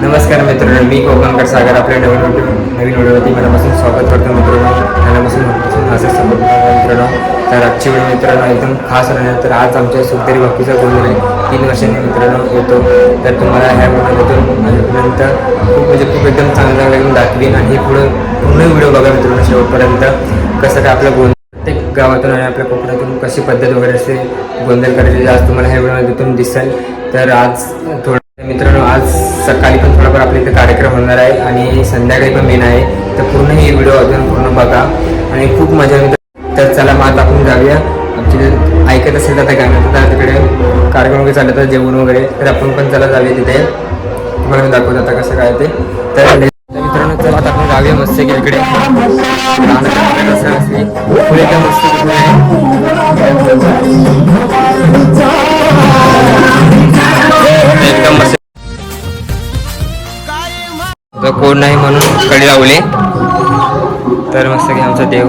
नमस्कार मित्रांनो मी कोकणकर सागर आपल्या नवीन नवीन व्हिडिओवरती मनापासून स्वागत करतो मित्रांनो. मनापासून मनापासून असं सपोर्ट मित्रांनो. तर आजची वेळ मित्रांनो एकदम खास राहणार तर आज आमच्या सुखदेरी बाकीचा गोंधळ आहे. तीन वर्षांनी मित्रांनो येतो. तर तुम्हाला ह्या व्हिडिओमधून माझ्यापर्यंत खूप म्हणजे खूप एकदम चांगला चांगलं एकदम दाखवीन आणि पुढं पूर्ण व्हिडिओ बघा मित्रांनो शेवटपर्यंत. कसं काय आपलं गोंधळ प्रत्येक गावातून आणि आपल्या कोकणातून कशी पद्धत वगैरे असते गोंधळ करायची आज तुम्हाला ह्या व्हिडिओमधून दिसेल. तर आज थोडं मित्रांनो आज सकाळी पण थोडाफार आपल्या इथे कार्यक्रम होणार आहे आणि संध्याकाळी पण मेन आहे. तर पूर्ण हे व्हिडिओ अजून पूर्ण बघा आणि खूप मजा येते तर चला मात आपण जाऊया. आमची जे ऐकत असेल तर आता गाणं तर तिकडे कार्यक्रम वगैरे चालत आहे जेवण वगैरे. तर आपण पण चला जाऊया तिथे. तुम्हाला मी दाखवत आता कसं काय ते. तर मित्रांनो चला आता आपण जाऊया मस्त की इकडे गाणं मस्त आहे. तर कोण नाही म्हणून कडे लावले. तर मस्त की आमचा देव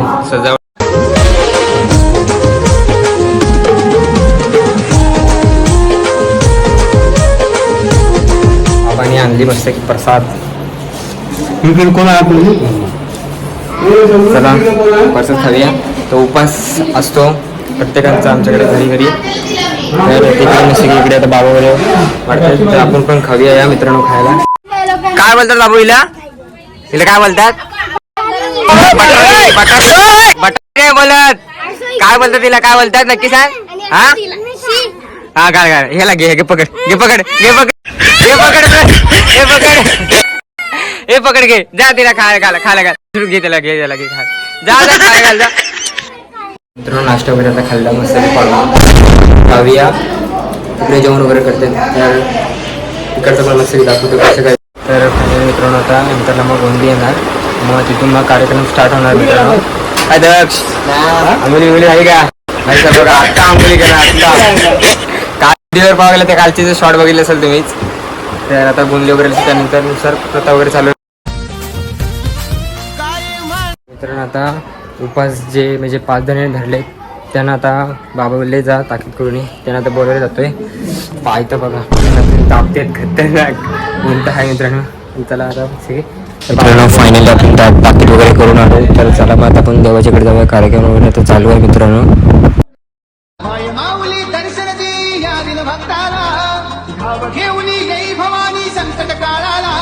बाबांनी आणली मस्त की प्रसाद. कोण चला प्रसाद खाऊया. तो उपास असतो प्रत्येकांचा आमच्याकडे घरी घरी तर तिकडे मस्त की इकडे आता बाबा वगैरे वाटतं तर आपण पण खाऊया या मित्रांनो खायला. काय बोलतात बाबू हिला? हिला काय बोलतात? बटाटे बटाटे बटाटे बोलत. काय बोलतात तिला? काय बोलतात? नक्की सांग. हा? हा काय काय ह्याला घे घे पकड. घे पकड. घे पकड. घे पकड. हे पकड. हे पकड घे. जा तिला खायला खायला खायला घाल. घे त्याला घे त्याला घे खा जा जा खायला घाल जा. मित्रांनो नाश्ता वगैरे आता खाल्ला मस्त पाडून गाविया इकडे जेवण वगैरे करते. इकडचं पण मस्त दाखवतो. कसं काय तर फायनली मित्रांनो आता नंतर मग गोंदी येणार. मग तिथून मग कार्यक्रम स्टार्ट होणार मित्रांनो. काय दक्ष. आंबोली बिंबोली आहे का? नाही सर बघा. आत्ता आंबोली करा आत्ता काल व्हिडिओवर पाहिलं ते कालचे शॉर्ट बघितले असेल तुम्हीच. तर आता गोंदी वगैरे त्यानंतरनुसार प्रथा वगैरे चालू मित्रांनो आता उपास जे म्हणजे पाच जण धरले त्यांना आता बाबा बोलले जा ताकीद करून. त्यांना आता बोलायला जातोय. पाय तर बघा. तापतेत खतरनाक. उंट आहे मित्रांनो. चला आता मित्रांनो फायनली आपण ताकीद वगैरे करून आलो तर चला मग आता आपण देवाच्याकडे जाऊया. कार्यक्रम वगैरे तर चालू आहे मित्रांनो. भक्ताला घेऊन येई भवानी संकट काळाला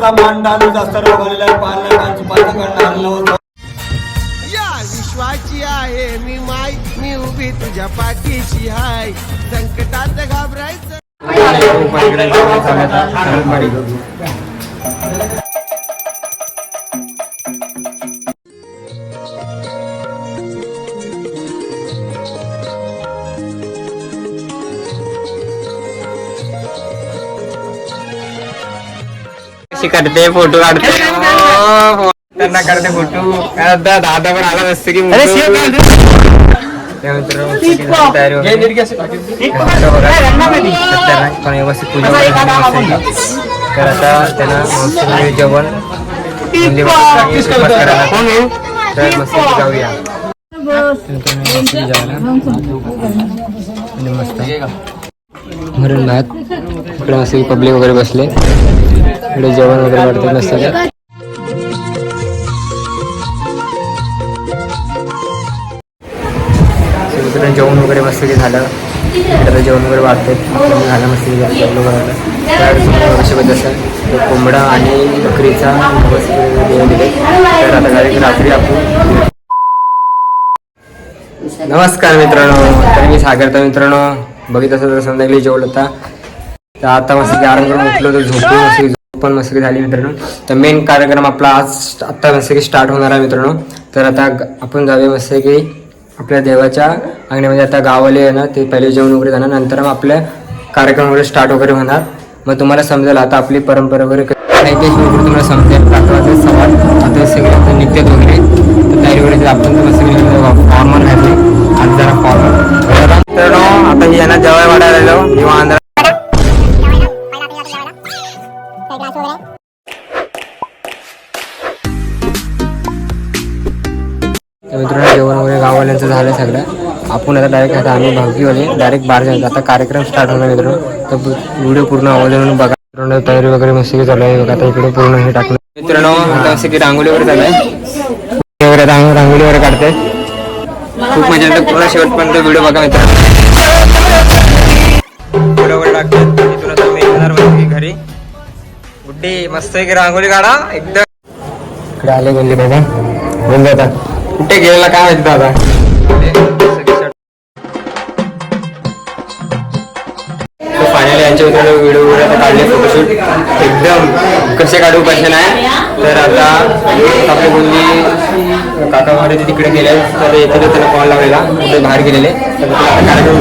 गोलाचा मान डालू जास्त रोगालेला आहे पालकांची पाच करणार या विश्वाची आहे मी माय मी उभी तुझ्या पाठीशी हाय संकटात घाबरायचं कशी करते फोटो काढते. हो, त्यांना करते फोटो. आता दादा पण आला नसतं की तयारी व्यवस्थित पूजा वगैरे झाली. तर आता त्यांना म्हणजे जेवण म्हणजे करायला. तर मस्त की जाऊया. मित्रांनो, मस्त जेवायला. आणि मस्त. मरण भात इकडे मस्त पब्लिक वगैरे बसले. इकडे जेवण वगैरे वाटत नसतं मित्रांनो जेवण वगैरे मस्त की झालं. आता जेवण वगैरे वाढते झालं मस्त की वगैरे कोंबडा आणि बकरीचा दिले. तर आता रात्री आपण नमस्कार मित्रांनो. तर मी सागर तर मित्रांनो. बघित असेल तर संध्याकाळी जेवलं होता तर आता मस्त की आराम करून उठलो तर झोपून मस्ती झोप पण मस्त झाली मित्रांनो. तर मेन कार्यक्रम आपला आज आत्ता मस्त की स्टार्ट होणार आहे मित्रांनो. तर आता आपण जाऊया मस्त की आपल्या देवाच्या अंगण्यामध्ये आता गावाले आहे ना ते पहिले जेवण वगैरे जाणार नंतर मग आपल्या कार्यक्रम वगैरे स्टार्ट वगैरे होणार. मग तुम्हाला समजेल आता आपली परंपरा वगैरे तुम्हाला समजेल. आता सगळे आता निघतात वगैरे तर तयारी आपण मित्र जेवण वगैरे गावालांचं झालंय सगळं. आपण आता डायरेक्ट आता आम्ही भावकीवाले डायरेक्ट बाहेर जायचं आता कार्यक्रम स्टार्ट होणार मित्रांनो. तर व्हिडिओ पूर्ण आवाज म्हणून बघा. मित्रांनो तयारी वगैरे मस्त चालू आहे. बघा आता इकडे पूर्ण हे टाकलं मित्रांनो आता असं की रांगोळी वगैरे चालू आहे. वगैरे रांगोळी वगैरे काढते खूप मजा येते. पूर्ण शेवटपर्यंत व्हिडिओ बघा मित्रांनो. व्हिडिओ वगैरे टाकतात येणार घरी. गुड्डी मस्त आहे की रांगोळी काढा. एकदम. इकडे आले बोलले बाबा. बोल आता कुठे गेलेला काय माहिती दादा? फायनली यांच्या मित्रांनो व्हिडिओ वगैरे आता काढले फोटोशूट एकदम कसे काढू कसे नाही. तर आता आपले बोलली काका मारे तिकडे गेले. तर येथे त्यांना कॉल लावलेला कुठे बाहेर गेलेले. तर कार्यक्रम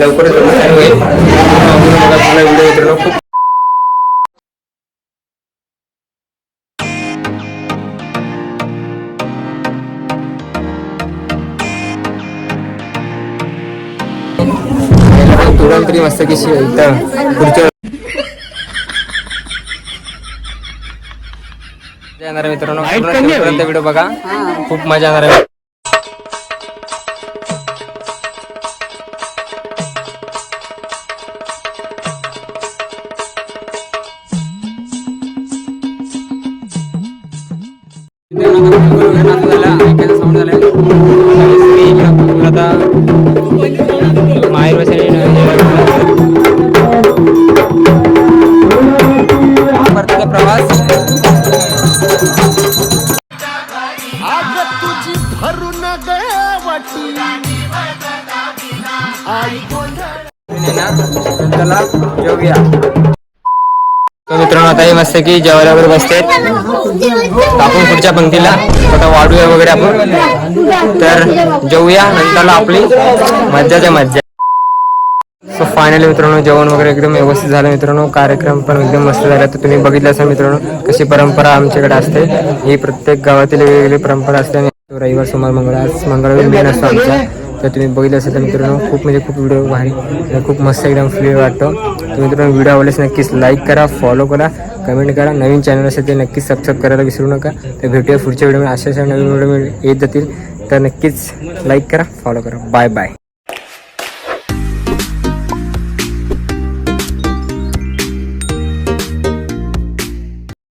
लवकरच चालू होईल. व्हिडिओ मित्रांनो खूप तुरंत तरी मस्त की पुढच्या येणार मित्रांनो. व्हिडिओ बघा. खूप मजा येणार आहे. माहेर चला जेवूया तर मित्रांनो आता हे मस्त की जेवायला वगैरे बसते आपण पुढच्या पंक्तीला. आता वाढूया वगैरे आपण. तर जेवूया नंतरला आपली मज्जाच्या मज्जा. सो फायनली मित्रांनो जेवण वगैरे एकदम व्यवस्थित झालं मित्रांनो. कार्यक्रम पण एकदम मस्त झाला. तर तुम्ही बघितलं असाल मित्रांनो कशी परंपरा आमच्याकडे असते. ही प्रत्येक गावातील वेगवेगळी परंपरा असते आणि रविवार सोमवार मंगळवार मंगळवारी मंगळवार मेन असतो आमच्या तर तुम्ही बघितलं असेल तर मित्रांनो खूप म्हणजे खूप व्हिडिओ भारी आणि खूप मस्त एकदम फ्री वाटतो. तर मित्रांनो व्हिडिओ आवडल्यास नक्कीच लाईक करा फॉलो करा कमेंट करा. नवीन चॅनल असेल ते नक्कीच सबस्क्राईब करायला विसरू नका. तर भेटूया पुढच्या व्हिडिओमध्ये अशा अशा नवीन व्हिडिओ येत जातील. तर नक्कीच लाईक करा फॉलो करा. Bye bye